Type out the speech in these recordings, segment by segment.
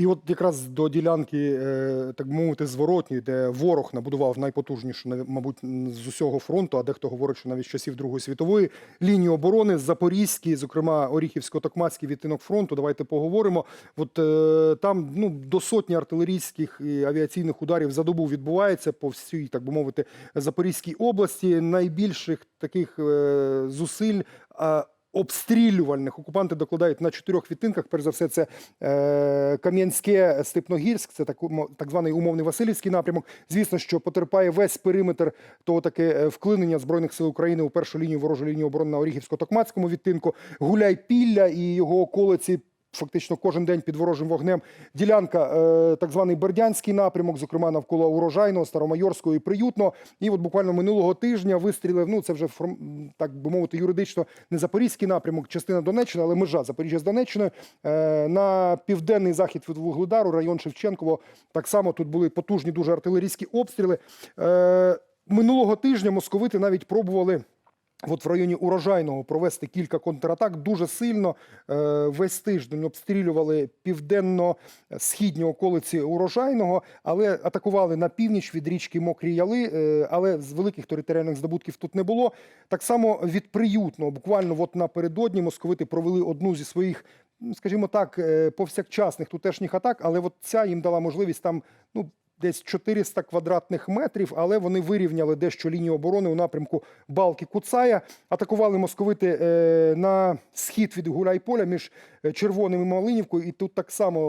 І от якраз до ділянки, е, так би мовити, зворотньої, де ворог набудував найпотужнішу, мабуть, з усього фронту, а дехто говорить, що навіть з часів Другої світової лінії оборони Запорізький, зокрема Оріхівсько-Токмацький відтинок фронту. Давайте поговоримо. От е, там ну до сотні артилерійських і авіаційних ударів за добу відбувається по всій, так би мовити, Запорізькій області. Найбільших таких е, зусиль. Обстрілювальних окупанти докладають на чотирьох відтинках. Перш за все, це е, Кам'янське, Степногірськ, це так, так званий умовний Васильівський напрямок. Звісно, що потерпає весь периметр того таке вклинення збройних сил України у першу лінію ворожу лінію оборони на Оріхівсько-Токмацькому відтинку. Гуляй-Пілля і його околиці. Фактично кожен день під ворожим вогнем ділянка, е, так званий Бердянський напрямок, зокрема навколо урожайного, Старомайорського і приютного. І от буквально минулого тижня вистрілив. Ну це вже так би мовити, юридично не запорізький напрямок, частина Донеччини, але межа Запоріжжя з Донеччиною. Е, на південний захід від Вугледару, район Шевченково. Так само тут були потужні дуже артилерійські обстріли. Е, минулого тижня московити навіть пробували. От в районі урожайного провести кілька контратак дуже сильно е, весь тиждень обстрілювали південно-східні околиці урожайного, але атакували на північ від річки Мокрі Яли, е, але з великих територіальних здобутків тут не було. Так само від буквально от напередодні московити провели одну зі своїх, скажімо так, е, повсякчасних тутешніх атак, але от ця їм дала можливість там ну. Десь 400 квадратних метрів, але вони вирівняли дещо лінію оборони у напрямку Балки Куцая. Атакували московити е, на схід від Гуляйполя між е, Червоним і Малинівкою. І тут так само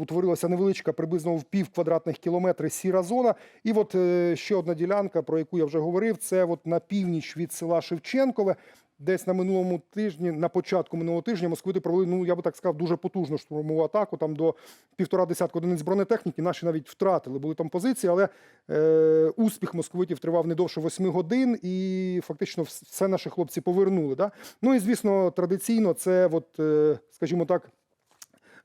утворилася невеличка, приблизно в пів квадратних кілометри сіра зона. І от е, ще одна ділянка, про яку я вже говорив, це от на північ від села Шевченкове. Десь на минулому тижні, на початку минулого тижня, московити провели, ну я би так сказав, дуже потужну штурмову атаку. Там до півтора десятка одиниць бронетехніки. Наші навіть втратили, були там позиції, але е, успіх московитів тривав не довше восьми годин, і фактично все наші хлопці повернули. Да? Ну і звісно, традиційно це, от, е, скажімо так,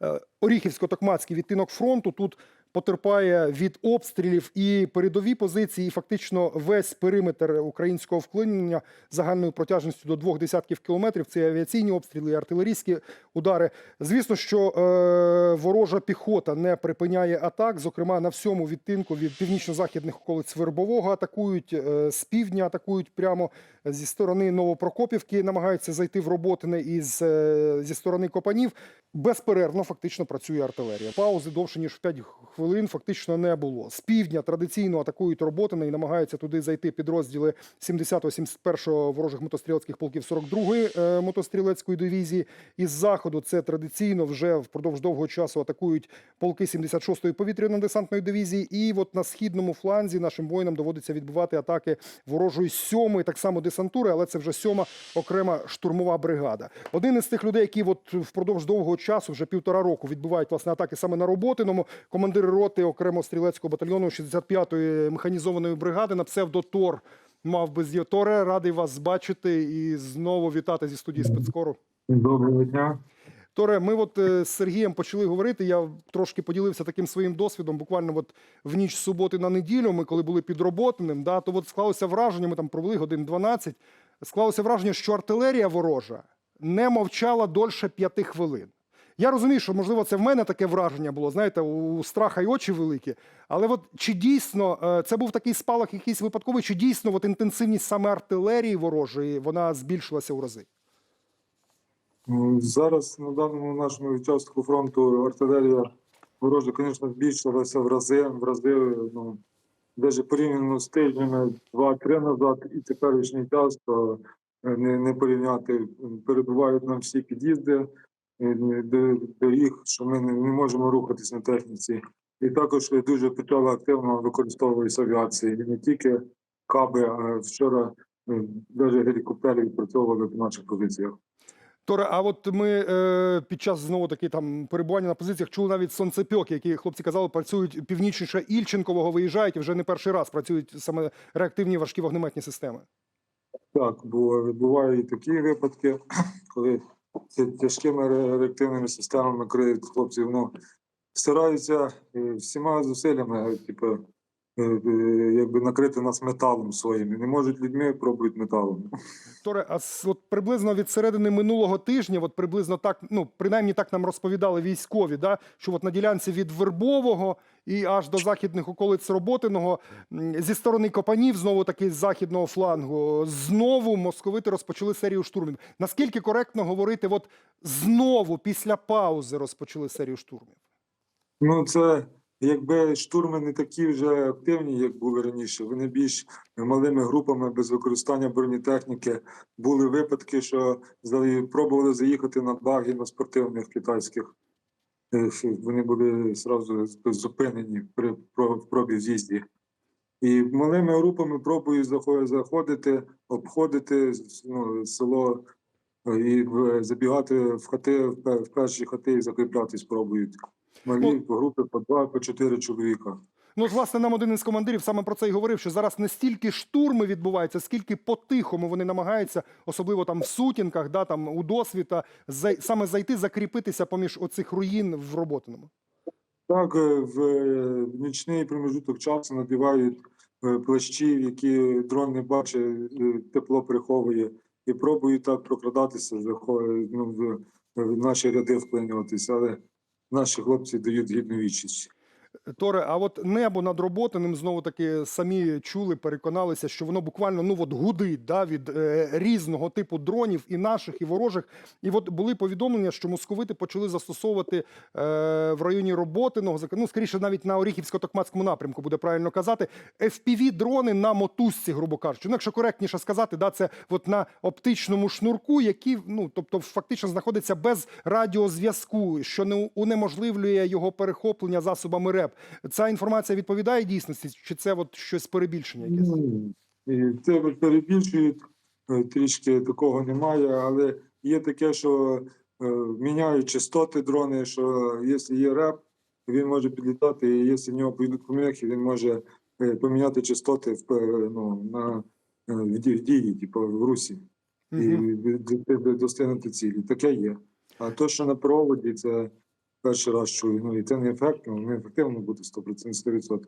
е, Оріхівсько-Токмацький відтинок фронту тут потерпає від обстрілів і передові позиції, і фактично весь периметр українського вклинення загальною протяжністю до двох десятків кілометрів. Це авіаційні обстріли, і артилерійські удари. Звісно, що е, ворожа піхота не припиняє атак. Зокрема, на всьому відтинку від північно-західних околиць Вербового атакують е, з півдня, атакують прямо зі сторони Новопрокопівки, намагаються зайти в Роботине із е, зі сторони Копанів. Безперервно фактично працює артилерія. Паузи довше ніж в 5 хвилин фактично не було. З півдня традиційно атакують Роботине і намагаються туди зайти підрозділи 70-го, 71-го ворожих мотострілецьких полків 42-ї е, мотострілецької дивізії. Із заходу це традиційно вже впродовж довгого часу атакують полки 76-ї повітряно-десантної дивізії. І от на східному фланзі нашим воїнам доводиться відбивати атаки ворожої сьомої, так само десантури, але це вже сьома окрема штурмова бригада. Один із тих людей, які от впродовж довгого часу, вже півтора року, відбувають власне атаки саме на роботиному. Командир роти окремо стрілецького батальйону 65-ї механізованої бригади на псевдо Тор. Мав би з'є- Торе, радий вас бачити і знову вітати зі студії спецкору. Доброго дня. Торе, ми от е, з Сергієм почали говорити. Я трошки поділився таким своїм досвідом. Буквально от в ніч суботи на неділю, ми коли були під Роботиним, да, то от склалося враження, ми там провели годин 12, склалося враження, що артилерія ворожа не мовчала дольше п'яти хвилин. Я розумію, що можливо це в мене таке враження було. Знаєте, у страха й очі великі. Але от чи дійсно е, це був такий спалах, якийсь випадковий, чи дійсно от інтенсивність саме артилерії ворожої вона збільшилася у рази? Зараз на даному нашому участку фронту артилерія ворожа, звісно, збільшилася в рази, в рази, ну, навіть порівняно з тижнями два-три назад і теперішній час, то е, не, не порівняти. Перебувають нам всі під'їзди доріг, що ми не, можемо рухатись на техніці. І також дуже почала активно використовуватися авіація. І не тільки каби, а вчора навіть гелікоптери відпрацьовували по наших позиціях. Торе, а от ми е, під час знову таки там перебування на позиціях чули навіть сонцепьоки, які хлопці казали, працюють північніше Ільченкового, виїжджають і вже не перший раз працюють саме реактивні важкі вогнеметні системи. Так, бо бувають і такі випадки, коли тяжкими ре- реактивними системами криють хлопців. Ну, стараються е, всіма зусиллями, типу, якби накрити нас металом своїм. Не можуть людьми, пробують металом. Торе, а от приблизно від середини минулого тижня, от приблизно так, ну принаймні так нам розповідали військові, да, що от на ділянці від Вербового і аж до західних околиць Роботиного зі сторони Копанів, знову таки з західного флангу, знову московити розпочали серію штурмів. Наскільки коректно говорити, от знову після паузи розпочали серію штурмів? Ну, це якби штурми не такі вже активні, як були раніше. Вони більш малими групами без використання бронетехніки. Були випадки, що пробували заїхати на баги на спортивних китайських. Е, Вони були зразу зупинені при пробі в'їзді. І малими групами пробують заходити, обходити ну, село е, і забігати в хати, в перші хати і закріплятись пробують. Малі групи по два, по чотири чоловіка. Ну, от, власне, нам один із командирів саме про це і говорив, що зараз не стільки штурми відбуваються, скільки по-тихому вони намагаються, особливо там в сутінках, да, там у досвіта, зай- саме зайти, закріпитися поміж оцих руїн в Роботиному. Так, е, в е, нічний промежуток часу надівають е, плащі, які дрон не бачить, тепло приховує, і пробують так прокрадатися, ну, в наші ряди вклинюватися, але наші хлопці дають гідну відчість. Торе, а от небо над Роботиним знову таки самі чули, переконалися, що воно буквально ну от гудить да, від е, різного типу дронів, і наших, і ворожих. І от були повідомлення, що московити почали застосовувати е, в районі Роботиного, ну скоріше навіть на Оріхівсько-Токмацькому напрямку, буде правильно казати, fpv дрони на мотузці, грубо кажучи. Ну, якщо коректніше сказати, да, це от на оптичному шнурку, який ну тобто фактично знаходиться без радіозв'язку, що не унеможливлює його перехоплення засобами РЕП. Ця інформація відповідає дійсності, чи це от щось перебільшення? Якесь? Ну, це перебільшують, е, трішки такого немає, але є таке, що е, міняють частоти дрони, що якщо є реп, він може підлітати, і якщо в нього поїдуть помехи, він може е, поміняти частоти в, ну, на, е, в дії, типу в русі, і достигнути цілі. Таке є. А то, що на проводі, це перший раз чую. Ну і це не ефектно, не ефективно буде 100%. 100%.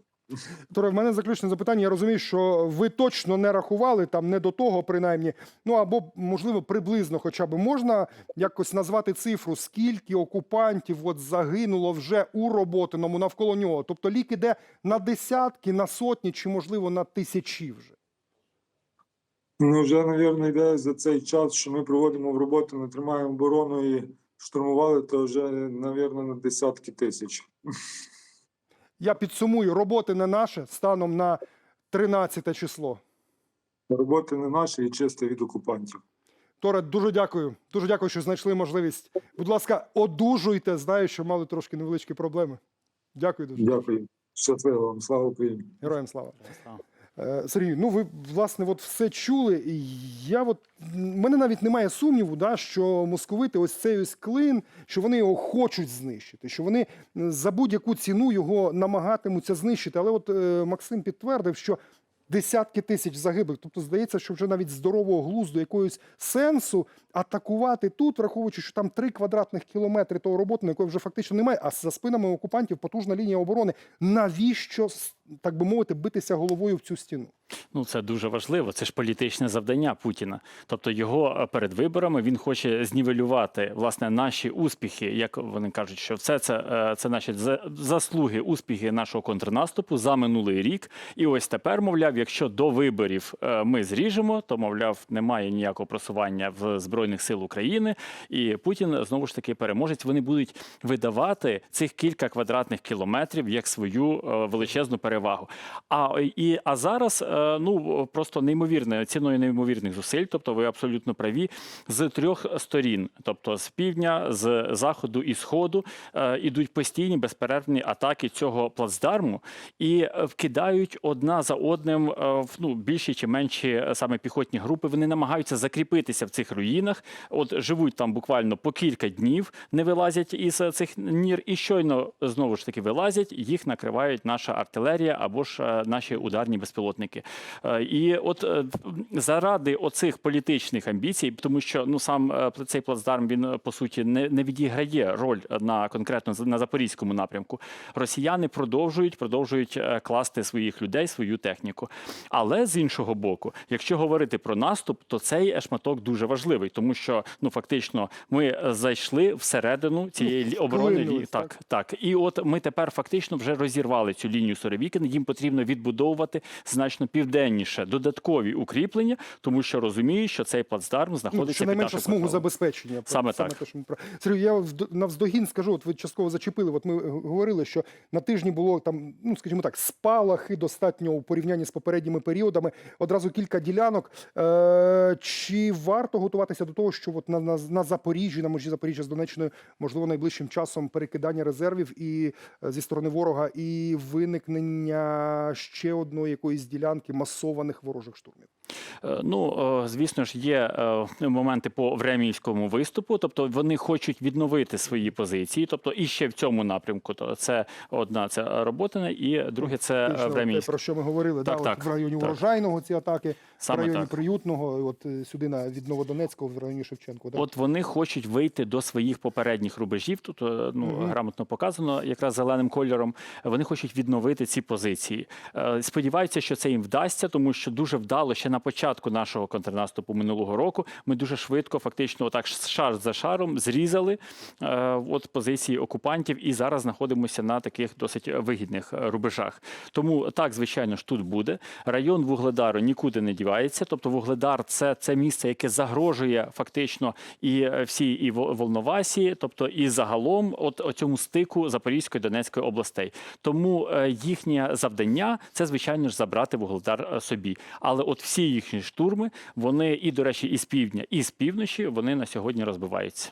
Торе, в мене заключне запитання. Я розумію, що ви точно не рахували там не до того, принаймні. Ну або можливо приблизно, хоча б можна якось назвати цифру, скільки окупантів от загинуло вже у роботиному навколо нього. Тобто лік іде на десятки, на сотні чи можливо на тисячі вже. Ну, вже, мабуть, йде за цей час, що ми проводимо в роботу, ми тримаємо оборону і штурмували, то вже, мабуть, на десятки тисяч. Я підсумую, роботи не наше станом на 13 число. Роботи не наші і чисто від окупантів. Торе, дуже дякую. Дуже дякую, що знайшли можливість. Будь ласка, одужуйте. Знаю, що мали трошки невеличкі проблеми. Дякую дуже. Дякую. Щасливо вам, слава Україні. Героям слава. Е, Сергій, ну ви власне от все чули. І я от мене навіть немає сумніву, да, що московити ось цей ось клин, що вони його хочуть знищити, що вони за будь-яку ціну його намагатимуться знищити. Але от е, Максим підтвердив, що десятки тисяч загиблих. Тобто здається, що вже навіть здорового глузду якогось сенсу атакувати тут, враховуючи, що там три квадратних кілометри того роботи, на якої вже фактично немає. А за спинами окупантів потужна лінія оборони. Навіщо так би мовити битися головою в цю стіну? Ну, це дуже важливо. Це ж політичне завдання Путіна. Тобто, його е, перед виборами він хоче знівелювати власне наші успіхи, як вони кажуть, що все це, е, це наші за- заслуги, успіхи нашого контрнаступу за минулий рік. І ось тепер, мовляв, якщо до виборів е, ми зріжемо, то мовляв немає ніякого просування в збройних сил України. І Путін знову ж таки переможець. Вони будуть видавати цих кілька квадратних кілометрів як свою величезну перевагу. А і а зараз е, ну просто неймовірне ціною неймовірних зусиль. Тобто, ви абсолютно праві з трьох сторін, тобто з півдня, з заходу і сходу, е, ідуть постійні безперервні атаки цього плацдарму і е, вкидають одна за одним в ну більші чи менші саме піхотні групи. Вони намагаються закріпитися в цих руїнах. От живуть там буквально по кілька днів, не вилазять із цих нір, і щойно знову ж таки вилазять, їх накривають наша артилерія. Артилерія або ж е, наші ударні безпілотники. Е, І от е, заради оцих політичних амбіцій, тому що ну сам цей плацдарм він по суті не, не відіграє роль на конкретно на запорізькому напрямку. Росіяни продовжують продовжують класти своїх людей, свою техніку. Але з іншого боку, якщо говорити про наступ, то цей шматок дуже важливий, тому що ну фактично ми зайшли всередину цієї оборони. лі- вклинились, Так, так. І от ми тепер фактично вже розірвали цю лінію Соровікіна. Їм потрібно відбудовувати значно південніше додаткові укріплення, тому що розуміють, що цей плацдарм Ну, знаходиться під щонайменше нашою смугу забезпечення. Саме так. те, що ми Сергій, я навздогін скажу. От ви частково зачепили. От ми е, говорили, що на тижні було там, ну скажімо так, спалахи достатньо у порівнянні з попередніми періодами. Одразу кілька ділянок. Е, чи варто готуватися до того, що от на, на, на Запоріжжі, на межі Запоріжжя з Донеччиною, можливо, найближчим часом перекидання резервів і е, зі сторони ворога, і виникнення ще одної якоїсь ділянки масованих ворожих штурмів? Е, Ну, е, звісно ж, є е, моменти по времівському виступу, тобто вони хочуть відновити свої позиції. Тобто, і ще в цьому напрямку. То це одна це роботина, і друге це времінське про що ми говорили, Так, да, так, от в районі так. урожайного ці атаки, Саме в районі так. приютного, от е, сюди на від Новодонецького, в районі Шевченко. Да? От вони хочуть вийти до своїх попередніх рубежів. Тут е, ну Мгм. грамотно показано, якраз зеленим кольором. Вони хочуть відновити ці позиції. Е, Сподіваються, що це їм вдасться, тому що дуже вдало ще на початку нашого контрнаступу минулого року. Ми дуже швидко, фактично, отак шар за шаром зрізали от позиції окупантів, і зараз знаходимося на таких досить вигідних рубежах. Тому так, звичайно ж, тут буде. Район Вугледару нікуди не дівається. Тобто, Вугледар це, це місце, яке загрожує фактично і е, всій і Во- Волновасі, тобто і загалом, от цьому стику Запорізької Донецької областей. Тому е, їхнє завдання це звичайно ж забрати Вугледар е, собі. Але от всі їхні штурми, вони і до речі, і з півдня, і з півночі вони на сьогодні розбиваються.